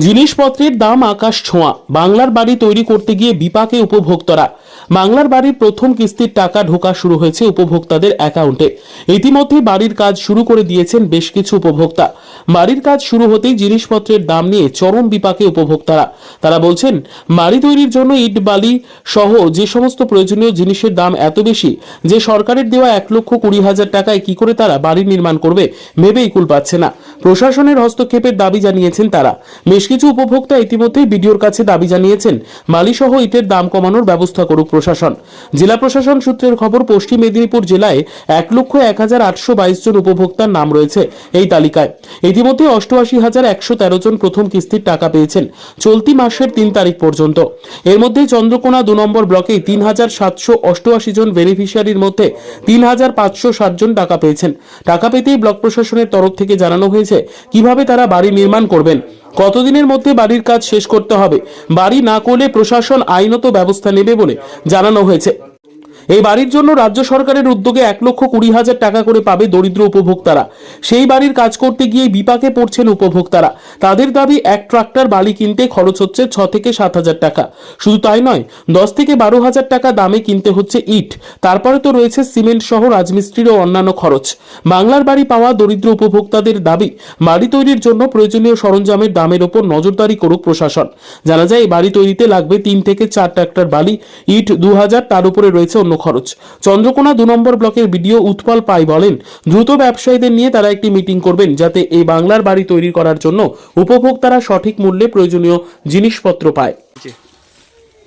জিনিসপত্রের দাম আকাশ ছোঁয়া। বাংলার বাড়ি তৈরি করতে গিয়ে বিপাকে উপভোক্তারা। বাংলার বাড়ির প্রথম কিস্তির টাকা ঢোকা শুরু হয়েছে উপভোক্তাদের অ্যাকাউন্টে। ইতিমধ্যে বাড়ির কাজ শুরু করে দিয়েছেন বেশ কিছু উপভোক্তা। বাড়ির কাজ শুরু হতেই জিনিসপত্রের দাম নিয়ে চরম বিপাকে উপভোক্তারা। তারা বলছেন, বাড়ি তৈরির জন্য ইট, বালি সহ যে সমস্ত প্রয়োজনীয় জিনিসের দাম এত বেশি, যে সরকারের দেওয়া এক লক্ষ কুড়ি হাজার টাকায় কি করে তারা বাড়ি নির্মাণ করবে ভেবেই কুল পাচ্ছে না। প্রশাসনের হস্তক্ষেপের দাবি জানিয়েছেন তারা। বেশ কিছু উপভোক্তা ইতিমধ্যেই বিডিওর কাছে দাবি জানিয়েছেন, বালিসহ ইটের দাম কমানোর ব্যবস্থা করুক প্রশাসন। জেলা প্রশাসন সূত্রের খবর, পশ্চিম মেদিনীপুর জেলায় এক লক্ষ এক হাজার আটশো বাইশ জন উপভোক্তার নাম রয়েছে এই তালিকায়। ইতিমধ্যে অষ্টআশি হাজার একশো তেরো জন প্রথম কিস্তির টাকা পেয়েছেন চলতি মাসের তিন তারিখ পর্যন্ত। এর মধ্যে চন্দ্রকোনা দু নম্বর ব্লকে তিন হাজার সাতশো অষ্টআশি জন বেনিফিশিয়ারির মধ্যে তিন হাজার পাঁচশো ষাট জন টাকা পেয়েছেন। টাকা পেতেই ব্লক প্রশাসনের তরফ থেকে জানানো হয়েছে কীভাবে তারা বাড়ি নির্মাণ করবেন। কতদিনের মধ্যে বাড়ির কাজ শেষ করতে হবে? বাড়ি না করলে প্রশাসন আইনত ব্যবস্থা নেবে বলে জানানো হয়েছে। এই বাড়ির জন্য রাজ্য সরকারের উদ্যোগে এক লক্ষ কুড়ি হাজার টাকা করে পাবে দরিদ্র উপভোক্তারা। সেই বাড়ির কাজ করতে গিয়ে বিপাকে পড়ছেন উপভোক্তারা। তাদের দাবি, এক ট্রাক্টর বালি কিনতে খরচ হচ্ছে ছ থেকে সাত হাজার টাকা। শুধু তাই নয়, দশ থেকে বারো হাজার টাকা দামে কিনতে হচ্ছে ইট। তারপরে তো রয়েছে সিমেন্ট সহ রাজমিস্ত্রির ও অন্যান্য খরচ। বাংলার বাড়ি পাওয়া দরিদ্র উপভোক্তাদের দাবি, বাড়ি তৈরির জন্য প্রয়োজনীয় সরঞ্জামের দামের ওপর নজরদারি করুক প্রশাসন। জানা যায়, এই বাড়ি তৈরিতে লাগবে তিন থেকে চার ট্রাক্টর বালি, ইট দু হাজার, তার উপরে রয়েছে অন্য খরচ। চন্দ্রকোনা দু নম্বর ব্লকের বিডিও উৎপল পাই বলেন দ্রুত ব্যবসায়ীদের নিয়ে তারা একটি মিটিং করবেন যাতে এই বাংলার বাড়ি তৈরি করার জন্য উপভোক্তারা সঠিক মূল্যে প্রয়োজনীয় জিনিসপত্র পায়।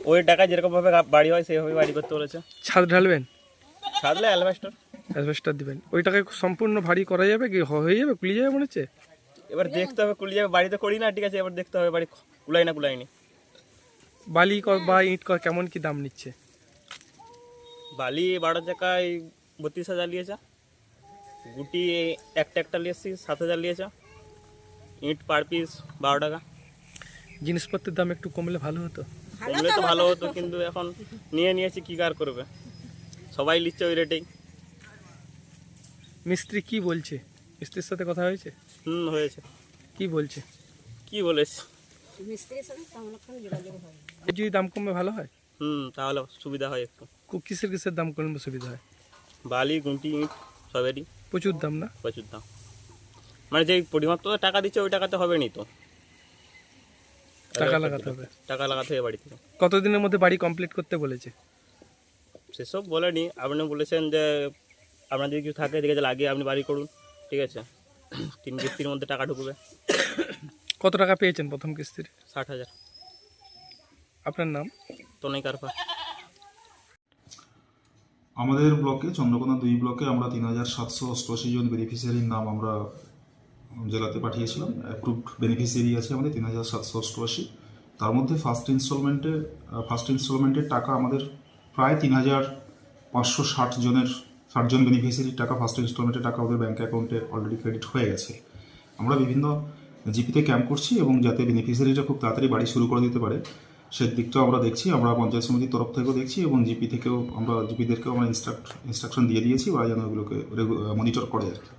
ওই টাকা যেরকম ভাবে বাড়ি হয় সেইভাবে বাড়ি করতে বলেছে। ছাদ ঢালবেন? সারলে অ্যালবাস্টার। অ্যাসবেস্টার দিবেন। ওই টাকায় সম্পূর্ণ ভারী করা যাবে কি হয়ে যাবে কুলি যাবে মনে হচ্ছে? এবার দেখতে হবে কুলি যাবে। বাড়িতে করি না ঠিক আছে এবার দেখতে হবে বাড়ি কুলাই না কুলাইনি বালি বা ইট ক- কেমন কি দাম নিচ্ছে? বালি বারো টাকায় বত্রিশ হাজার নিয়েছে গুটি একটা একটা নিয়েছি সাত হাজার নিয়েছে ইট পার পিস বারো টাকা। জিনিসপত্রের দাম একটু কমলে ভালো হতো? কমলে তো ভালো হতো কিন্তু এখন নিয়ে নিয়েছি কী কার করবে? সবাই নিচ্ছে ওই রেটেই মিস্ত্রি কি বলছে? মিস্ত্রির সাথে কথা হয়েছে? হুম হয়েছে। কি বলছে? কি বলেছি? মিস্ত্রির সাথে হয় যদি দাম কমে ভালো হয়? হুম তাহলে সুবিধা হয় একটু। কু- কিসের কিসের দাম কমলে সুবিধা হয়? বালি গুঁটি ইট সবেরই। প্রচুর দাম না? প্রচুর দাম। মানে যেই পরিমাপ টাকা দিচ্ছে ওই টাকাতে হবে নি তো। টাকা লাগাতে হবে। টাকা লাগাতে হবে বাড়ি থেকে কতদিনের মধ্যে বাড়ি কমপ্লিট করতে বলেছে? সেসব বলেনি। আপনি বলেছেন যে আপনার যদি কিছু থাকে ঠিক আছে লাগিয়ে আপনি বাড়ি করুন। ঠিক আছে? তিন কিস্তির মধ্যে টাকা ঢুকবে। কত টাকা পেয়েছেন প্রথম কিস্তির? ষাট হাজার। আপনার নাম? তো নেই কারফা আমাদের ব্লকে, চন্দ্রকোনা দুই ব্লকে আমরা তিন হাজার সাতশো অষ্টআশি জন বেনিফিশিয়ারির নাম আমরা জেলাতে পাঠিয়েছিলাম। অ্যাপ্রুভড বেনিফিশিয়ারি আছে আমাদের তিন হাজার সাতশো অষ্টআশি। তার মধ্যে ফার্স্ট ইনস্টলমেন্টে ফার্স্ট ইনস্টলমেন্টের টাকা আমাদের প্রায় তিন হাজার পাঁচশো ষাট জনের, ষাট জন বেনিফিশিয়ারির টাকা ফার্স্ট ইনস্টলমেন্টের টাকা ওদের ব্যাঙ্ক অ্যাকাউন্টে অলরেডি ক্রেডিট হয়ে গেছে। আমরা বিভিন্ন জিপিতে ক্যাম্প করছি এবং যাতে বেনিফিশিয়ারিরা খুব তাড়াতাড়ি বাড়ি শুরু করে দিতে পারে। সে দিকটাও আমরা দেখছি, আমরা পঞ্চায়েত সমিতির তরফ থেকেও দেখছি এবং জিপি থেকেও আমরা, জিপিদেরকেও আমরা ইনস্ট্রাক্ট ইনস্ট্রাকশন দিয়ে দিয়েছি, ওরা যেন ওগুলোকে মনিটর করে আর কি।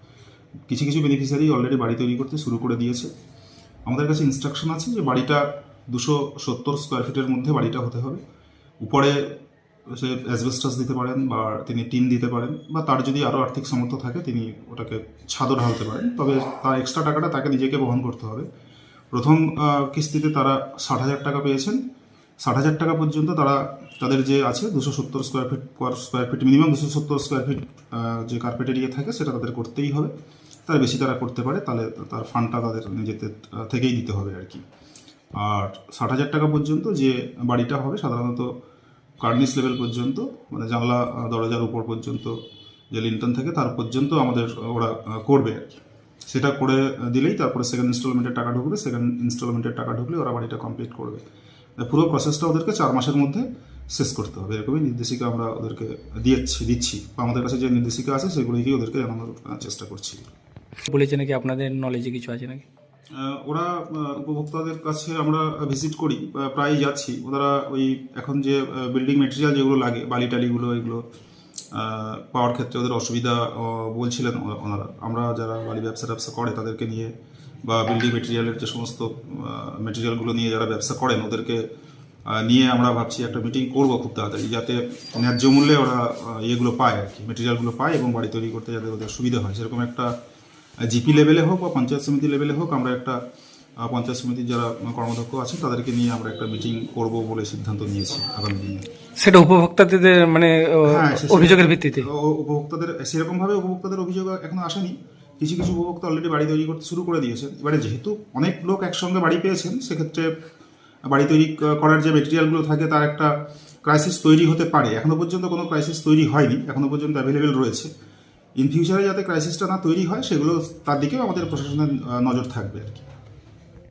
কিছু কিছু বেনিফিশিয়ারি অলরেডি বাড়ি তৈরি করতে শুরু করে দিয়েছে। আমাদের কাছে ইনস্ট্রাকশন আছে যে বাড়িটা দুশো সত্তর স্কোয়ার ফিটের মধ্যে বাড়িটা হতে হবে। উপরে সে অ্যাসবেস্টাস দিতে পারেন বা তিনি টিন দিতে পারেন বা তার যদি আরও আর্থিক সামর্থ্য থাকে, তিনি ওটাকে ছাদও ঢালতে পারেন। তবে তার এক্সট্রা টাকাটা তাকে নিজেকে বহন করতে হবে। প্রথম কিস্তিতে তারা ষাট হাজার টাকা পেয়েছেন। ষাট হাজার টাকা পর্যন্ত তারা তাদের যে আছে দুশো সত্তর square feet per square feet minimum দুশো সত্তর স্কোয়ার ফিট যে কার্পেট এরিয়া থাকে সেটা তাদের করতেই হবে। তার বেশি তারা করতে পারে, তাহলে তার ফান্ডটা তাদের নিজেদের থেকেই দিতে হবে আর কি। আর ষাট হাজার টাকা পর্যন্ত যে বাড়িটা হবে সাধারণত কার্নিস লেভেল পর্যন্ত মানে জানলা দরজার উপর পর্যন্ত যে লিন্টন থাকে তার পর্যন্ত আমাদের ওরা করবে আর কি। সেটা করে দিলেই তারপরে সেকেন্ড ইনস্টলমেন্টের টাকা ঢুকবে সেকেন্ড ইনস্টলমেন্টের টাকা ঢুকলে ওরা বাড়িটা কমপ্লিট করবে। পুরো প্রসেসটা ওদেরকে চার মাসের মধ্যে শেষ করতে হবে। এরকমই নির্দেশিকা আমরা ওদেরকে দিয়েছি দিচ্ছি। আমাদের কাছে যে নির্দেশিকা আছে সেগুলোকেই ওদেরকে জানানোর চেষ্টা করছি। বলেছে নাকি আপনাদের নলেজে কিছু আছে নাকি? ওরা উপভোক্তাদের কাছে আমরা ভিজিট করি আহ, প্রায়ই যাচ্ছি। ওরা ওই এখন যে বিল্ডিং মেটেরিয়াল যেগুলো লাগে বালি টালিগুলো এগুলো পাওয়ার ক্ষেত্রে ওদের অসুবিধা বলছিলেন ওনারা। আমরা যারা বালি ব্যবসা ট্যাবসা করে তাদেরকে নিয়ে বা বিল্ডিং মেটেরিয়ালের যে সমস্ত মেটেরিয়ালগুলো নিয়ে যারা ব্যবসা করেন ওদেরকে নিয়ে আমরা ভাবছি একটা মিটিং করব খুব তাড়াতাড়ি যাতে ন্যায্য মূল্যে ওরা ইয়েগুলো পায় আর কি মেটেরিয়ালগুলো পায় এবং বাড়ি তৈরি করতে যাতে ওদের সুবিধা হয়। সেরকম একটা জিপি লেভেলে হোক বা পঞ্চায়েত সমিতি লেভেলে হোক আমরা একটা পঞ্চায়েত সমিতির যারা কর্মদক্ষ আছে তাদেরকে নিয়ে আমরা একটা মিটিং করব বলে সিদ্ধান্ত নিয়েছি আগামী দিনে। সেটা উপভোক্তাদের মানে হ্যাঁ, অভিযোগের ভিত্তিতে? উপভোক্তাদের সেরকমভাবে উপভোক্তাদের অভিযোগ এখনও আসেনি। কিছু কিছু উপভোক্তা অলরেডি বাড়ি তৈরি করতে শুরু করে দিয়েছেন। এবারে যেহেতু অনেক লোক একসঙ্গে বাড়ি পেয়েছেন, সেক্ষেত্রে বাড়ি তৈরি করার যে মেটেরিয়ালগুলো থাকে তার একটা ক্রাইসিস তৈরি হতে পারে। এখনও পর্যন্ত কোনো ক্রাইসিস তৈরি হয়নি এখনও পর্যন্ত অ্যাভেলেবেল রয়েছে। ইন ফিউচারে যাতে ক্রাইসিসটা না তৈরি হয়, সেগুলো তার দিকেও আমাদের প্রশাসনের নজর থাকবে আর কি।